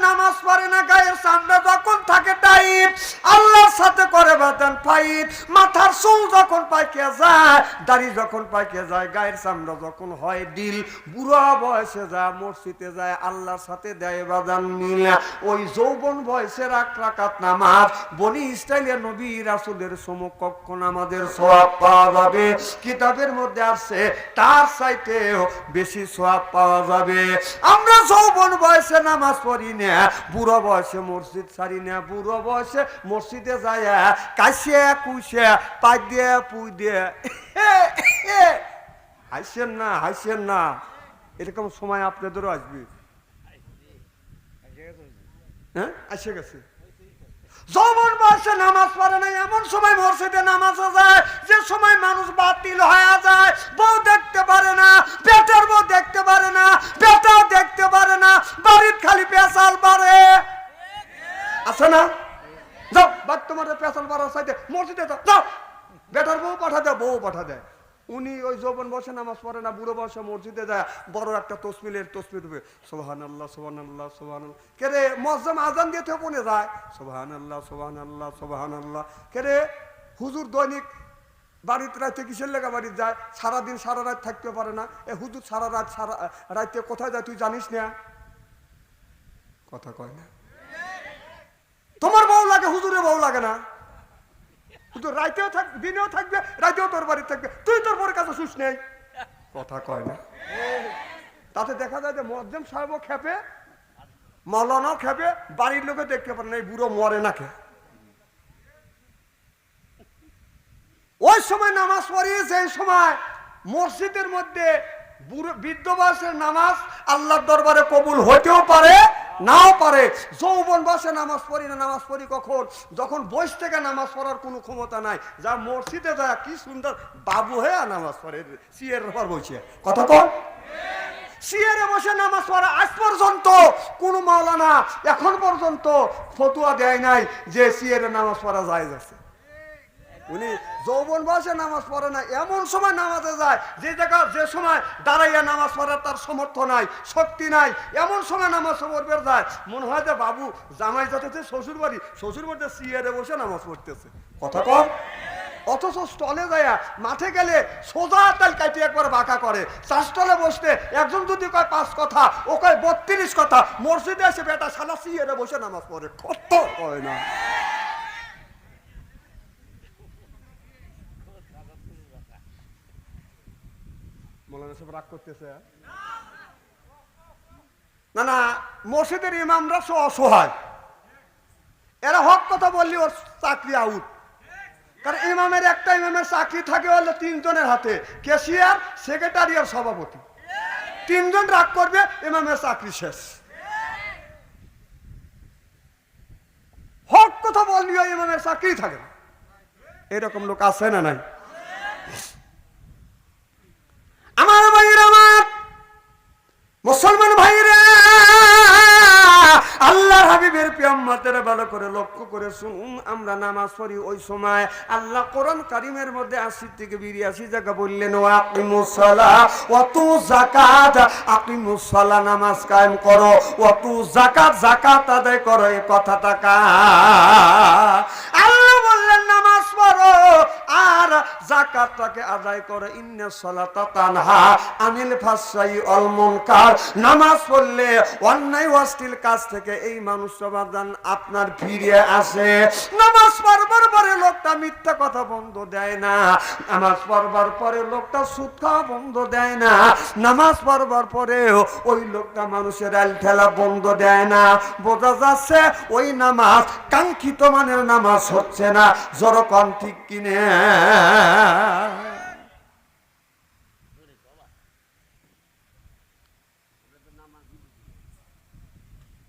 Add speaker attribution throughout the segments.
Speaker 1: নামাজ পড়ে না গায়ের সামনে যখন থাকে টাইট আল্লাহর সাথে করে বাদান ফাইট মাথার চুল যখন পাইকে যায়, দাড়ি যখন পাইকে যায়, গায়ের সামনে যখন হয় ডিল, বুড়া বয়সে যায়, মসজিদে যায়, আল্লাহর সাথে দেয় বাদান মিল। ওই যৌবন বয়সের এক রাকাত নামাজ, বনি ইসরায়েলের নবী রাসূলের সমকক্ষ আমাদের সওয়াব পাওয়া যাবে। কিতাবের মধ্যে আছে তার চাইতেও বেশি সওয়াব পাওয়া যাবে। আমরা যৌবন বয়সে নামাজ পড়ি না, বুড়ো বয়সে মসজিদ ছাড়ি না, বুড়ো বয়সে মসজিদে যায় কাশে কুশে পাই দিয়ে, পুই দিয়ে। হাসছেন না হাসছেন না। এরকম সময় আপনাদেরও আসবে। হ্যাঁ? নামাজ যে সময় মানুষ যায়। বউ দেখতে পারে না পেটের বউ দেখতে পারে না দেখতে পারে না। বাড়ির খালি পেশাল বাড়ে। আছে না? বাদ সাইডে বেটার বউ পাঠা দেয় পাঠা দেয়। উনি ওই যৌবন নামাজ পড়ে না, বুড়ো যায় একটা তসমিলের সোহান কে রে আজান দিয়ে সোহান আল্লাহ কে রে, হুজুর দৈনিক বাড়িতে রাতে কিসের লেগা বাড়িতে যায়? সারাদিন, সারা রাত থাকতে পারে না। এ হুজুর সারা রাত, সারা রাতে কোথায় যায় তুই জানিস না? কথা কয় না। তোমার বউ লাগে, হুজুরের বউ লাগে না। শুধু রাইতেও থাক, দিনেও থাকবে রাইতেও তোর বাড়ি থাকবে। তুই তোর কাছে শুস নেই। কথা কয় না। তাতে দেখা যায় যে মজ্জেম সাহেবও খেপে খেপে, বাড়ির লোকে দেখতে পারে না, এই বুড়ো মরে না খে ওই সময় নামাজ পড়িয়ে সেই সময় মসজিদের মধ্যে বৃদ্ধ বয়সের নামাজ আল্লাহর দরবারে কবুল হতেও পারে নাও পারে। যৌবন বাসে নামাজ পড়ি না, নামাজ পড়ি কখন? যখন বয়স থেকে নামাজ পড়ার কোনো ক্ষমতা নাই। যা মসজিদে যা, কি সুন্দর বাবু হয়ে নামাজ পড়ে। সিয়ের পর বসে। কথা কর সিয়ারে বসে নামাজ পড়া আজ পর্যন্ত কোন মাওলানা এখন পর্যন্ত ফতুয়া দেয় নাই যে সিয়ারে নামাজ পড়া যায় আছে। উনি যৌবন বয়সে নামাজ পড়ে না, এমন সময় নামাজে যায়, যে জায়গা, যে সময় দাঁড়াইয়া নামাজ পড়ার তার সমর্থ নাই, শক্তি নাই, এমন সময় নামাজ পড়বে যায়, মনে হয় যে বাবু জামাই যাতে শ্বশুর বাড়ি, শ্বশুর বাড়িতে সিয়ারে বসে নামাজ পড়তেছে। কথা কম? অথচ স্টলে যায় মাঠে গেলে সোজা তাল কাটিয়ে একবার বাঁকা করে, চার স্টলে বসতে একজন যদি কয় পাঁচ কথা, ও কয় বত্রিশ কথা, মসজিদে এসে বেটা সালা সিয়ারে বসে নামাজ পড়ে, কত কয় না? না না, মসজিদের ইমামরা অসহায়। এরা হক কথা বললি ওর চাকরি আউট। কারণ ইমামের একটা ইমামের চাকরি থাকে তিনজনের হাতে, ক্যাশিয়ার, সেক্রেটারি আর সভাপতি। তিনজন রাগ করবে, ইমামের চাকরি শেষ। হক কথা বললি ইমামের চাকরি থাকে না। এরকম লোক আছে না নাই আমার ভাইয়ের আমার মুসলমান ভাইরা আল্লাহর পিয়াম্মাতের ভালো করে লক্ষ্য করে শুনুন, আমরা নামাজ পড়ি ওই সময়। আল্লাহ কোরআন কারিমের মধ্যে আশি থেকে বিরিয়াশি জায়গা বললেন ও আকিমুসালা অত জাকাত আকিমুসালা নামাজ কায়েম করো। অত জাকাত জাকাত আদায় করো, এ কথাটা কা আল্লাহ বললেন, নামাজ পড়ো। আর জাকাতটাকে আদায় করে, ইন্না সালাতা তানহা আনিল ফাসাই অল মুনকার। নামাজ পড়লে অন্যায় অশ্লীল কাজ থেকে এই মানুষ সমাধান আপনার ফিরে আসে। নামাজ পড়বার পরে লোকটা মিথ্যা কথা বন্ধ দেয় না। নামাজ পড়বার পরে লোকটা সুদ বন্ধ দেয় না। নামাজ পড়বার পরেও ওই লোকটা মানুষের আল ঠেলা বন্ধ দেয় না। বোঝা যাচ্ছে ওই নামাজ কাঙ্ক্ষিত মানের নামাজ হচ্ছে না। জড়কন ঠিক কিনে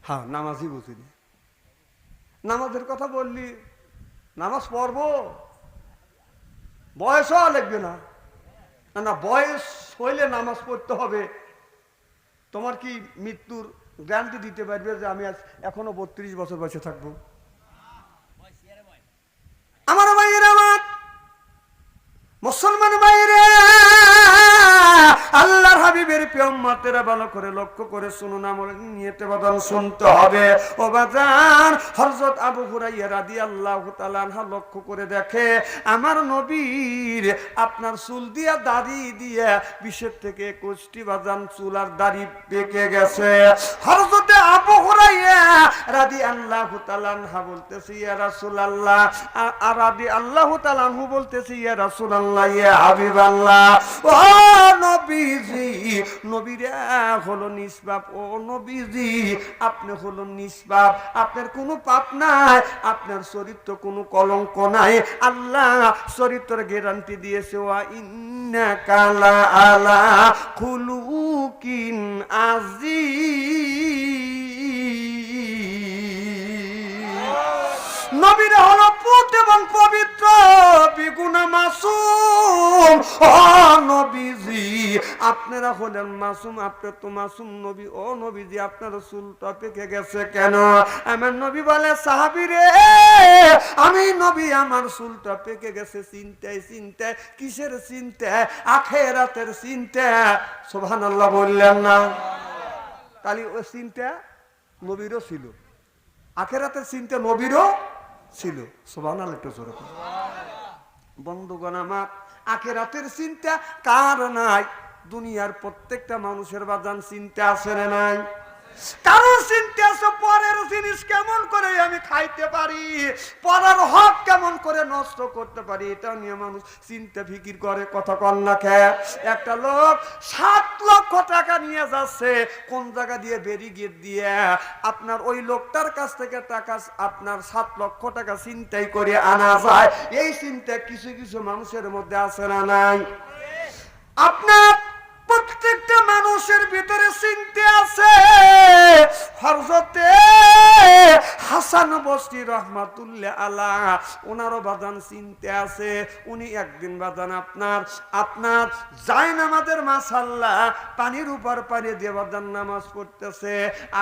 Speaker 1: হ্যাঁ নামাজই বুঝিনি। নামাজের কথা বললি, নামাজ পড়ব? বয়সও লাগবে না না, বয়স হইলে নামাজ পড়তে হবে। তোমার কি মৃত্যুর গ্যারান্টি দিতে পারবে যে আমি আজ এখনও বত্রিশ বছর বয়সে থাকব আমার ভাইয়ের আমার মুসলমান ভাইরে। মেরে পেয়ম্মাতেরা ভালো করে লক্ষ্য করে শুনুন আমার নিয়েতে বাদান শুনতে হবে। ও বাজান, হযরত আবু হুরাইয়া রাদিয়াল্লাহু তাআলা আনহা লক্ষ্য করে দেখে, আমার নবীর আপনার চুল দিয়া দাড়ি দিয়া বিশের থেকে একুশটি বাজান চুল আর দাড়ি পেকে গেছে। হযরতে আবু হুরাইয়া রাদিয়াল্লাহু তাআলা আনহা বলতেছে, ইয়া রাসূলুল্লাহ। আ- আর রাদি আল্লাহু তাআলা আনহু বলতেছে, ইয়া রাসূলুল্লাহ, ইয়া হাবিবাল্লাহ। ও নবীজি নবীরা হলো নিষ্পাপ। ও নবীজি, আপনি হলো নিষ্পাপ। আপনার কোনো পাপ নাই, আপনার চরিত্র কোনো কলঙ্ক নাই। আল্লাহ চরিত্র গ্যারান্টি দিয়েছে, ওয়া ইন্না কালা আলা খুলুকিন আজি নবীরা হলো পুত এবং পবিত্র, বিগুনা মাসুম। ও নবীজি, আপনারা হলেন মাসুম আপনি তো মাসুম নবী। ও নবীজি, আপনার পেকে গেছে কেন? আমার নবী বলে আমি নবী, আমার পেকে গেছে চিন্তায় চিন্তায়, কিসের চিন্তায়? আখেরাতের চিন্তা সুবহানাল্লাহ বললেন না। তাহলে ওই চিন্তা নবীরও ছিল। আখেরাতের চিন্তা নবীরও ছিল। সোবান একটু জোরে। বন্ধুগণ আমার, আখেরাতের চিন্তা কার নাই? দুনিয়ার প্রত্যেকটা মানুষের বাজান চিন্তা আছে নাই? কারও চিন্তা আছে পরের জিনিস কেমন করে আমি খাইতে পারি? পরের হক কেমন করে নষ্ট করতে পারি? এটা নিয়ে মানুষ চিন্তা ফিকির করে, কথা কন না খেয়ে একটা লোক সাত লক্ষ টাকা নিয়ে যাচ্ছে, কোন জায়গা দিয়ে ব্যারিগেট দিয়ে আপনার ওই লোকটার কাছ থেকে টাকা আপনার সাত লক্ষ টাকা চিন্তাই করে আনা যায়। এই চিন্তা কিছু কিছু মানুষের মধ্যে আছে না নাই? আপনার প্রত্যেকটা মানুষের ভিতরে চিন্তা আছে। হরজতে হাসান বস্তি রহমাতুল্লাহ আলা ওনারও বাদান চিনতে আছে। উনি একদিন বাদান আপনার আপনার যায় নামাজের মাসাল্লাহ পানির উপর পানি দিয়ে বাদান নামাজ পড়তেছে।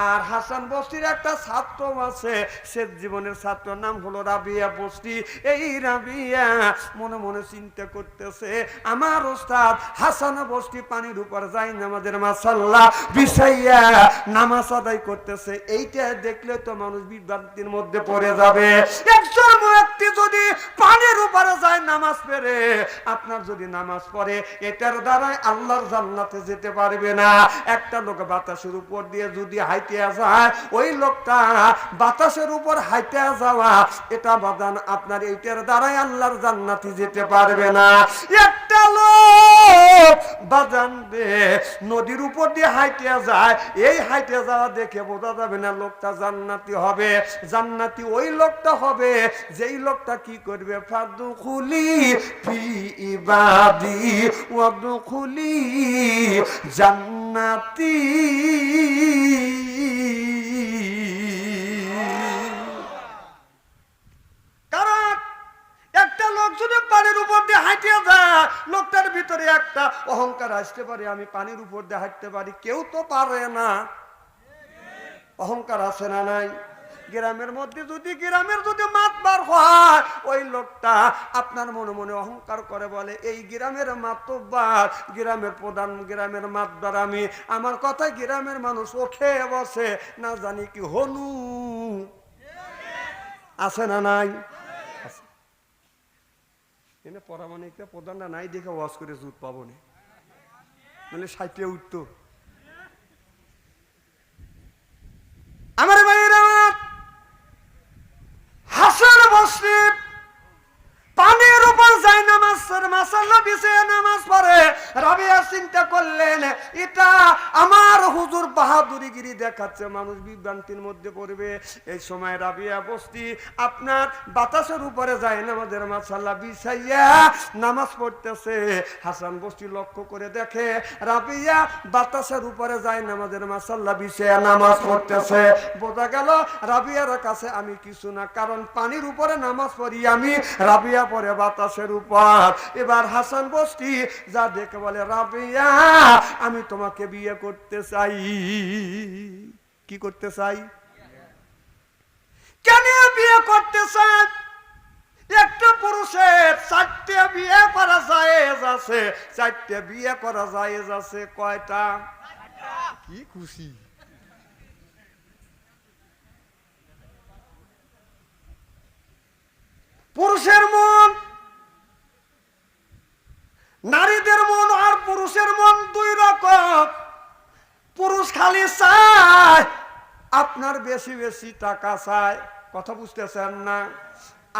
Speaker 1: আর হাসান বস্তির একটা ছাত্র আছে, সে জীবনের ছাত্র নাম হলো রাবিয়া বস্তি এই রাবিয়া মনে মনে চিন্তা করতেছে, আমার ওস্তাদ হাসান বস্তি পানির উপর যাই নামাজের মাসাল্লাহ বিছাইয়া নামাজ আদায় করতেছে। এইটা দেখলে তো মানুষ বিভ্রান্তির মধ্যে পড়ে যাবে। একজন ব্যক্তি যদি পানির উপরে যায় নামাজ পড়ে, আপনার যদি নামাজ পড়ে, এটার দ্বারাই আল্লাহর জান্নাতে যেতে পারবে না। একটা লোক বাতাসের উপর দিয়ে যদি হাইতে যায়, ওই লোকটা বাতাসের উপর হাইতে যাওয়া, এটা বাদান আপনার এইটার দ্বারাই আল্লাহর জান্নাতে যেতে পারবে না। একটা লোক বাজান নদীর উপর দিয়ে হাইতে যায়, এই হাইতে যাওয়া দেখে বোঝা যাবে না লোকটা জান্নাতি হবে, জান্নাতি ওই লোকটা হবে, যেই লোকটা কি করবে? ফাদু খুলি ফি ওয়াদু খুলি জান্নাতি কারণ একটা লোক যদি পানির উপর দিয়ে হাঁটিয়ে যায় লোকটার ভিতরে একটা অহংকার আসতে পারে, আমি পানির উপর দিয়ে হাঁটতে পারি, কেউ তো পারে না। অহংকার আছে না নাই? গ্রামের মধ্যে যদি, গ্রামের যদি মাতবার হয়, ওই লোকটা আপনার মনে মনে অহংকার করে, বলে, এই গ্রামের মাতবার গ্রামের প্রধান, গ্রামের মাতবার আমি। আমার কথায় গ্রামের মানুষ ওঠে, বসে, না জানি কি হনু। আছে না নাই। এনে পরামানিকটা প্রধানটা নাই দেখে ওয়াশ করে জুত পাবো না। মানে সাইটে উঠতো আমার ভাইয়েরা হাসান বসরি পানির উপর যায় নামাজ মাসাল্লা বিছিয়ে নামাজ পড়ে রাবিয়া চিন্তা করলেন এটা আমার হুজুর বাহাদুরিগিরি দেখাচ্ছে, মানুষ বিভ্রান্তির মধ্যে পড়বে। এই সময় রাবিয়া বস্তি, আপনার বাতাসের উপরে যায় নামাজের মাসাল্লা বিছাইয়া নামাজ পড়তেছে। হাসান বস্তি লক্ষ্য করে দেখে, রাবিয়া বাতাসের উপরে যায় নামাজের মাসাল্লা বিছাইয়া নামাজ পড়তেছে। বোঝা গেল, রাবিয়ার কাছে আমি কিছু না, কারণ পানির উপরে নামাজ পড়ি আমি, রাবিয়া পরে বাতাসের উপর। এবার হাসান বস্তি যা দেখে বলে, রাবিয়া, আমি তোমাকে বিয়ে করতে চাই। কি করতে চাই? কেন বিয়ে করতে চাই? একটা পুরুষের চারটে বিয়ে করা জায়েজ আছে। চারটে বিয়ে করা জায়েজ আছে কয়টা? কি খুশি। পুরুষের মন, নারীদের মন আর পুরুষের মন দুই রকম। পুরুষ খালি চায়, আপনার বেশি বেশি টাকা চায়। কথা বুঝতেছেন না?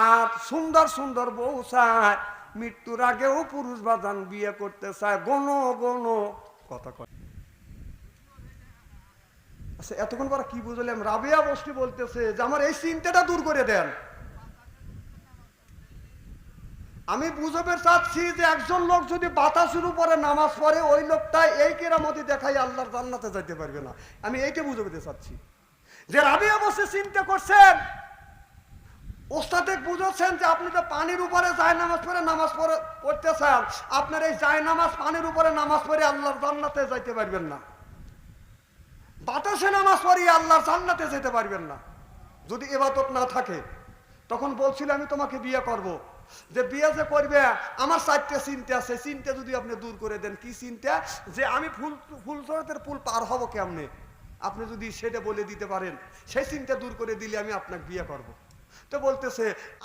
Speaker 1: আর সুন্দর সুন্দর বউ চায়, মৃত্যুর আগেও পুরুষ বাজান বিয়ে করতে চায় গণ গণ কথা কয়। আচ্ছা এতক্ষণ পর কি বুঝলাম? রাবিয়া বস্তি বলতেছে যে, আমার এই চিন্তাটা দূর করে দেন। আমি বুঝতে চাচ্ছি যে একজন লোক যদি বাতাসের উপরে নামাজ পড়ে, ওই লোকটা এই কেরামতি দেখাই আল্লাহর জান্নাতে যাইতে পারবে না। আমি এইটা বুঝতে চাচ্ছি। যে রাবি অবশ্যই চিন্তা করছেন ওস্তাদে বুঝাচ্ছেন যে আপনি তো পানির উপরে যায় নামাজ পড়ে নামাজ পড়ে পড়তে চান আপনার এই যায় নামাজ পানির উপরে নামাজ পড়ে আল্লাহর জান্নাতে যাইতে পারবেন না। বাতাসে নামাজ পড়িয়ে আল্লাহর জান্নাতে যেতে পারবেন না। যদি এবাদত না থাকে, তখন বলছিল, আমি তোমাকে বিয়ে করব। যে বিয়ে যে করবে, আমার চারটে চিন্তা আছে, চিন্তা যদি আপনি দূর করে দেন, কি চিন্তা যে আমি ফুল ফুল ফুলসরাতের ফুল পার হব কেমনে আপনি যদি সেটা বলে দিতে পারেন, সেই চিন্তা দূর করে দিলে আমি আপনাকে বিয়ে করব। তো বলতেছে